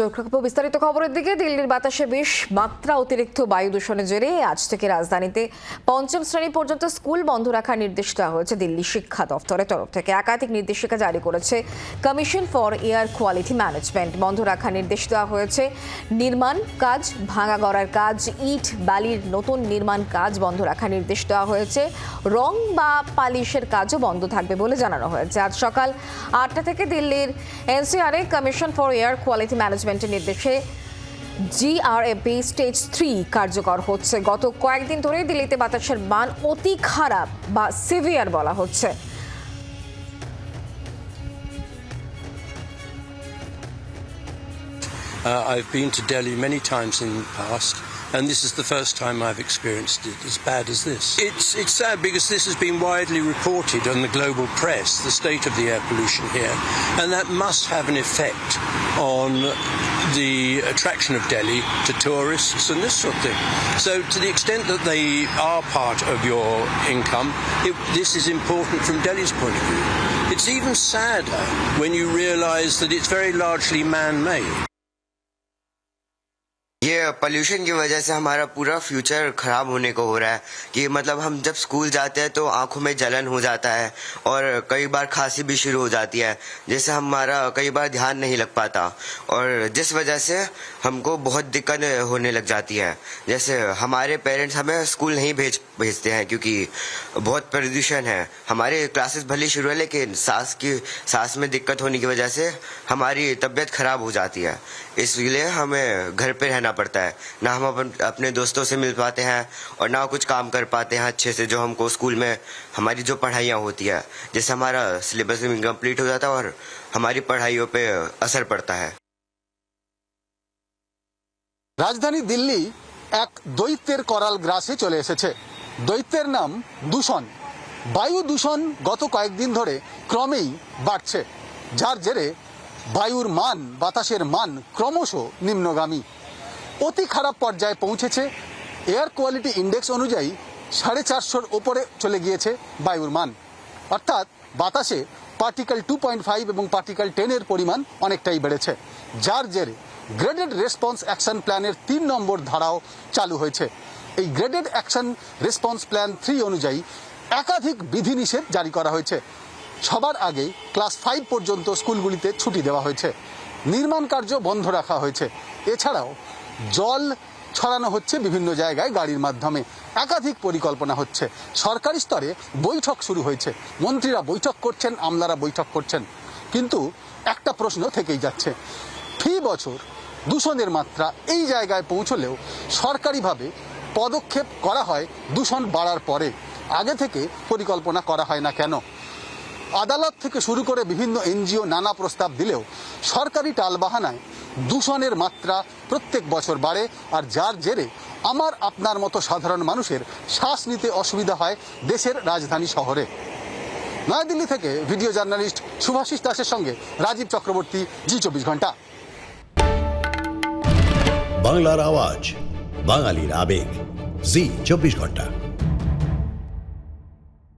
চোখ বিস্তারিত খবরের দিকে। দিল্লির বাতাসে বেশ মাত্রা অতিরিক্ত বায়ু দূষণের জেরে আজ থেকে রাজধানীতে পঞ্চম শ্রেণি পর্যন্ত স্কুল বন্ধ রাখার নির্দেশ দেওয়া হয়েছে দিল্লি শিক্ষা দফতরের তরফ থেকে। একাধিক নির্দেশিকা জারি করেছে commission for air quality management. বন্ধ রাখার নির্দেশ দেওয়া হয়েছে, নির্মাণ কাজ ভাঙা গড়ার কাজ, ইট, বালির নতুন নির্মাণ কাজ বন্ধ রাখার নির্দেশ দেওয়া হয়েছে, রং বা পালিশের কাজও বন্ধ থাকবে বলে জানানো হয়েছে। আজ সকাল আটটা থেকে দিল্লির এনসিআরএ কমিশন ফর এয়ার কোয়ালিটি ম্যানেজমেন্টের নির্দেশে জিআরএপি স্টেজ থ্রি কার্যকর হচ্ছে। গত কয়েকদিন ধরেই দিল্লিতে বাতাসের মান অতি খারাপ বা সিভিয়ার বলা হচ্ছে। Uh, I've been to Delhi many times in the past, and this is the first time I've experienced it as bad as this. It's, it's sad because this has been widely reported on the global press, the state of the air pollution here, and that must have an effect on the attraction of Delhi to tourists and this sort of thing. So, to the extent that they are part of your income, it, this is important from Delhi's point of view. It's even sadder when you realise that it's very largely man made. ये pollution की वजह से हमारा पूरा future खराब होने को हो रहा है। कि मतलब हम जब स्कूल जाते हैं तो आँखों में जलन हो जाता है और कई बार खांसी भी शुरू हो जाती है, जिससे हमारा कई बार ध्यान नहीं लग पाता और जिस वजह से हमको बहुत दिक्कत होने लग जाती है। जैसे हमारे पेरेंट्स हमें स्कूल नहीं भेज, भेजते हैं क्योंकि बहुत प्रदूषण है। हमारे क्लासेस भले शुरू है, लेकिन सांस की, सांस में दिक्कत होने की वजह से हमारी तबीयत खराब हो जाती है। इसलिए हमें घर पर रहना पड़ता है ना हम अपन अपने दोस्तों से मिल पाते हैं और ना कुछ काम कर पाते हैं अच्छे से जो हमको स्कूल में हमारी जो पढ़ाइयाँ होती है जिससे हमारा सिलेबस इनकम्प्लीट हो जाता है और हमारी पढ़ाइयों पे असर पड़ता है রাজধানী দিল্লি এক দৈত্যের করাল গ্রাসে চলে এসেছে দৈত্যের নাম দূষণ বায়ু দূষণ গত কয়েকদিন ধরে ক্রমেই বাড়ছে যার জেরে বায়ুর মান বাতাসের মান ক্রমশ নিম্নগামী অতি খারাপ পর্যায়ে পৌঁছেছে। এয়ার কোয়ালিটি ইন্ডেক্স অনুযায়ী সাড়ে চারশোর ওপরে চলে গিয়েছে বায়ুর মান। অর্থাৎ বাতাসে পার্টিকেল টু পয়েন্ট ফাইভ এবং পার্টিকেল টেনের পরিমাণ অনেকটাই বেড়েছে, যার জেরে গ্রেডেড রেসপন্স অ্যাকশন প্ল্যানের তিন নম্বর ধারাও চালু হয়েছে। এই graded action response plan three অনুযায়ী একাধিক বিধিনিষেধ জারি করা হয়েছে। সবার আগে ক্লাস ফাইভ পর্যন্ত স্কুলগুলিতে ছুটি দেওয়া হয়েছে। নির্মাণ কার্য বন্ধ রাখা হয়েছে। এছাড়াও জল ছড়ানো হচ্ছে বিভিন্ন জায়গায় গাড়ির মাধ্যমে। একাধিক পরিকল্পনা হচ্ছে। সরকারি স্তরে বৈঠক শুরু হয়েছে। মন্ত্রীরা বৈঠক করছেন, আমলারা বৈঠক করছেন। কিন্তু একটা প্রশ্ন থেকেই যাচ্ছে। ফি বছর দূষণের মাত্রা এই জায়গায় পৌঁছলেও সরকারিভাবে পদক্ষেপ করা হয় দূষণ বাড়ার পরে। আগে থেকে পরিকল্পনা করা হয় না কেন? আদালত থেকে শুরু করে বিভিন্ন এনজিও নানা প্রস্তাব দিলেও সরকারি টালবাহানায় দূষণের মাত্রা প্রত্যেক বছর বাড়ে আর যার জেরে আমার আপনার মতো সাধারণ মানুষের শ্বাস নিতে অসুবিধা হয় দেশের রাজধানী শহরে। নয়াদিল্লি থেকে ভিডিও জার্নালিস্ট সুভাষিস দাসের সঙ্গে রাজীব চক্রবর্তী, জি চব্বিশ ঘণ্টা। বাংলার আওয়াজ, বাঙালির আবেগ, জি চব্বিশ ঘণ্টা।